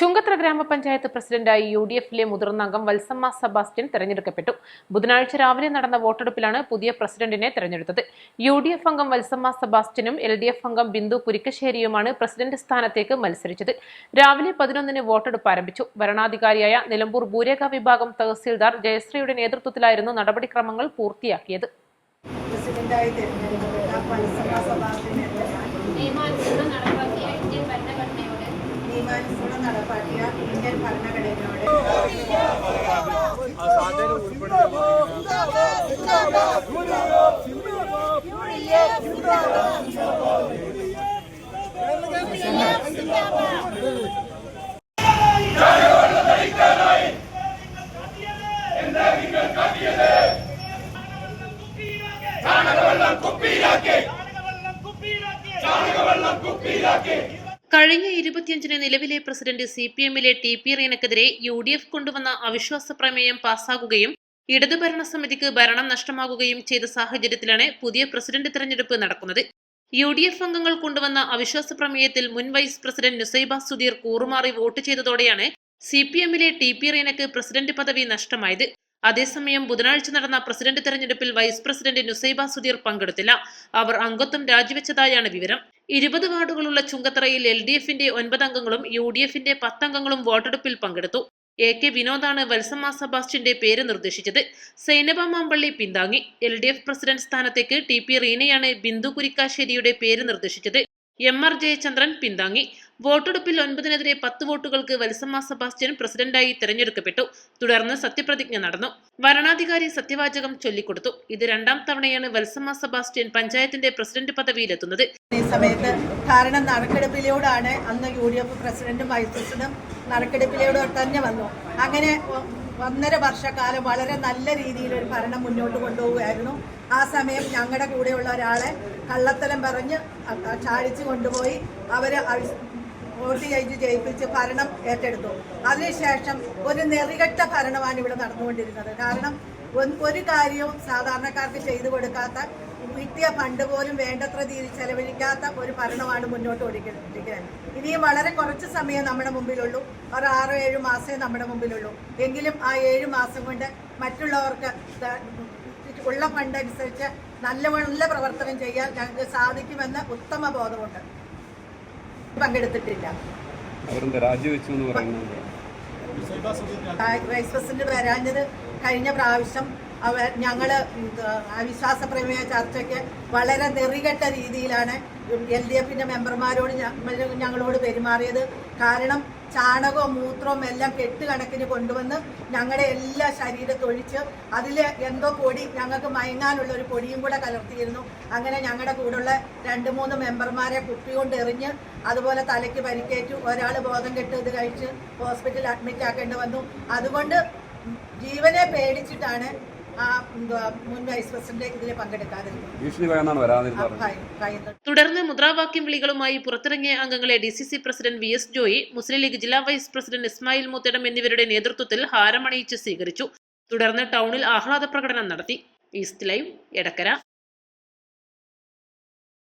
ചുങ്കത്ര ഗ്രാമപഞ്ചായത്ത് പ്രസിഡന്റായി U D എഫിലെ മുതിർന്ന അംഗം വത്സമ്മ സബാസ്റ്റ്യൻ തെരഞ്ഞെടുക്കപ്പെട്ടു. ബുധനാഴ്ച രാവിലെ നടന്ന വോട്ടെടുപ്പിലാണ് പുതിയ പ്രസിഡന്റിനെ തെരഞ്ഞെടുത്തത്. യു ഡി എഫ് അംഗം വത്സമ്മ സബാസ്റ്റ്യനും എൽ ഡി എഫ് അംഗം ബിന്ദു കുരിക്കശ്ശേരിയുമാണ് പ്രസിഡന്റ് സ്ഥാനത്തേക്ക് മത്സരിച്ചത്. രാവിലെ പതിനൊന്നിന് വോട്ടെടുപ്പ് ആരംഭിച്ചു. ഭരണാധികാരിയായ നിലമ്പൂർ ഭൂരേഖ വിഭാഗം തഹസീൽദാർ ജയശ്രീയുടെ നേതൃത്വത്തിലായിരുന്നു നടപടിക്രമങ്ങൾ പൂർത്തിയാക്കിയത്. പ്രസിഡന്റായി തിരഞ്ഞെടുക്കപ്പെട്ട മത്സര സബാസ്റ്റ്യൻ നിയമാനുസൃതം നടപ്പാക്കിയ ഇന്ത്യൻ ഭരണഘടനയോട് നിയമാനുസൃതം നടപ്പാക്കിയ ഇന്ത്യൻ ഭരണഘടനയോട്. കഴിഞ്ഞ ഇരുപത്തിയഞ്ചിന് നിലവിലെ പ്രസിഡന്റ് സി പി എമ്മിലെ ടി പി റീനക്കെതിരെ യു ഡി എഫ് കൊണ്ടുവന്ന അവിശ്വാസ പ്രമേയം പാസ്സാകുകയും ഇടതു ഭരണസമിതിക്ക് ഭരണം നഷ്ടമാകുകയും ചെയ്ത സാഹചര്യത്തിലാണ് പുതിയ പ്രസിഡന്റ് തെരഞ്ഞെടുപ്പ് നടക്കുന്നത്. യു ഡി എഫ് അംഗങ്ങൾ കൊണ്ടുവന്ന അവിശ്വാസ പ്രമേയത്തിൽ മുൻ വൈസ് പ്രസിഡന്റ് നുസൈബ സുധീർ കൂറുമാറി വോട്ട് ചെയ്തതോടെയാണ് സി പി എമ്മിലെ ടി പി റീനക്ക് പ്രസിഡന്റ് പദവി നഷ്ടമായത്. അതേസമയം ബുധനാഴ്ച നടന്ന പ്രസിഡന്റ് തെരഞ്ഞെടുപ്പിൽ വൈസ് പ്രസിഡന്റ് നുസൈബ സുധീർ പങ്കെടുത്തില്ല. അവർ അംഗത്വം രാജിവെച്ചതായാണ് വിവരം. ഇരുപത് വാർഡുകളുള്ള ചുങ്കത്തറയിൽ എൽ ഡി എഫിന്റെ ഒൻപത് അംഗങ്ങളും യു ഡി എഫിന്റെ പത്തംഗങ്ങളും വോട്ടെടുപ്പിൽ പങ്കെടുത്തു. എ കെ വിനോദാണ് വത്സമ്മ സെബാസ്റ്റ്യന്റെ പേര് നിർദ്ദേശിച്ചത്. സൈനബ മാമ്പള്ളി പിന്താങ്ങി. എൽ ഡി എഫ് പ്രസിഡന്റ് സ്ഥാനത്തേക്ക് ടി പി റീനയാണ് ബിന്ദു കുരിക്കാശ്ശേരിയുടെ പേര് നിർദ്ദേശിച്ചത്. എം ആർ ജയചന്ദ്രൻ പിന്താങ്ങി. വോട്ടെടുപ്പിൽ ഒൻപതിനെതിരെ പത്ത് വോട്ടുകൾക്ക് വത്സമ്മ സെബാസ്റ്റ്യൻ പ്രസിഡന്റായി തെരഞ്ഞെടുക്കപ്പെട്ടു. തുടർന്ന് സത്യപ്രതിജ്ഞ നടന്നു. വരണാധികാരി സത്യവാചകം ചൊല്ലിക്കൊടുത്തു. ഇത് രണ്ടാം തവണയാണ് വത്സമ്മ സെബാസ്റ്റ്യൻ പഞ്ചായത്തിന്റെ പ്രസിഡന്റ് പദവിയിലെത്തുന്നത്. സമയത്ത് കാരണം നറുക്കെടുപ്പിലൂടാണ് അന്ന് യു ഡി എഫ് പ്രസിഡന്റും വൈസ് പ്രസിഡന്റും നറുക്കെടുപ്പിലൂടെ തന്നെ വന്നു. അങ്ങനെ ഒന്നര വർഷക്കാലം വളരെ നല്ല രീതിയിൽ ഒരു ഭരണം മുന്നോട്ട് കൊണ്ടുപോവുകയായിരുന്നു. ആ സമയം ഞങ്ങളുടെ കൂടെയുള്ള ഒരാളെ കള്ളത്തലം പറഞ്ഞ് ചാടിച്ചു കൊണ്ടുപോയി അവർ വോട്ട് ചെയ്ത് ജയിപ്പിച്ച് ഭരണം ഏറ്റെടുത്തു. അതിനുശേഷം ഒരു നെറികെട്ട ഭരണമാണ് ഇവിടെ നടന്നുകൊണ്ടിരുന്നത്. കാരണം ഒരു കാര്യവും സാധാരണക്കാർക്ക് ചെയ്തു കൊടുക്കാത്ത കിട്ടിയ ഫണ്ട് പോലും വേണ്ടത്ര രീതി ചെലവഴിക്കാത്ത ഒരു ഭരണമാണ് മുന്നോട്ട് ഓടിക്കൊണ്ടിരിക്കുന്നത് ഇനിയും വളരെ കുറച്ച് സമയം നമ്മുടെ മുമ്പിലുള്ളൂ. ഒരു ആറോ ഏഴ് മാസമേ നമ്മുടെ മുമ്പിലുള്ളൂ. എങ്കിലും ആ ഏഴ് മാസം കൊണ്ട് മറ്റുള്ളവർക്ക് ഉള്ള ഫണ്ട് അനുസരിച്ച് നല്ല നല്ല പ്രവർത്തനം ചെയ്യാൻ ഞങ്ങൾക്ക് സാധിക്കുമെന്ന് ഉത്തമ ബോധമുണ്ട്. പങ്കെടുത്തിട്ടില്ല. വൈസ് പ്രസിഡന്റ് വരാഞ്ഞത് കഴിഞ്ഞ പ്രാവശ്യം അവ ഞങ്ങൾ അവിശ്വാസ പ്രമേയ ചർച്ചയ്ക്ക് വളരെ നെറികെട്ട രീതിയിലാണ് എൽ ഡി എഫിന്റെ മെമ്പർമാരോട് ഞങ്ങളോട് പെരുമാറിയത്. കാരണം ചാണകവും മൂത്രവും എല്ലാം കെട്ടുകണക്കിന് കൊണ്ടുവന്ന് ഞങ്ങളുടെ എല്ലാ ശരീരത്തൊഴിച്ച് അതിൽ എന്തോ പൊടി ഞങ്ങൾക്ക് മയങ്ങാനുള്ള ഒരു പൊടിയും കൂടെ കലർത്തിയിരുന്നു. അങ്ങനെ ഞങ്ങളുടെ കൂടെയുള്ള രണ്ട് മൂന്ന് മെമ്പർമാരെ കുപ്പി കൊണ്ട് എറിഞ്ഞ് അതുപോലെ തലയ്ക്ക് പരിക്കേറ്റു. ഒരാൾ ബോധം കെട്ട് ഇത് കഴിച്ച് ഹോസ്പിറ്റലിൽ അഡ്മിറ്റ് ആക്കേണ്ടി വന്നു. അതുകൊണ്ട് ജീവനെ പേടിച്ചിട്ടാണ് മുൻ വൈസ് പ്രസിഡന്റ് ഇതിൽ തുടർന്ന് മുദ്രാവാക്യം വിളികളുമായി പുറത്തിറങ്ങിയ അംഗങ്ങളെ D C C president V S Joy Muslim League ജില്ലാ വൈസ് പ്രസിഡന്റ് ഇസ്മായിൽ മുത്തടം എന്നിവരുടെ നേതൃത്വത്തിൽ ഹാരമണിയിച്ച് സ്വീകരിച്ചു. തുടർന്ന് ടൗണിൽ ആഹ്ലാദ പ്രകടനം നടത്തി. East Live Edakkara.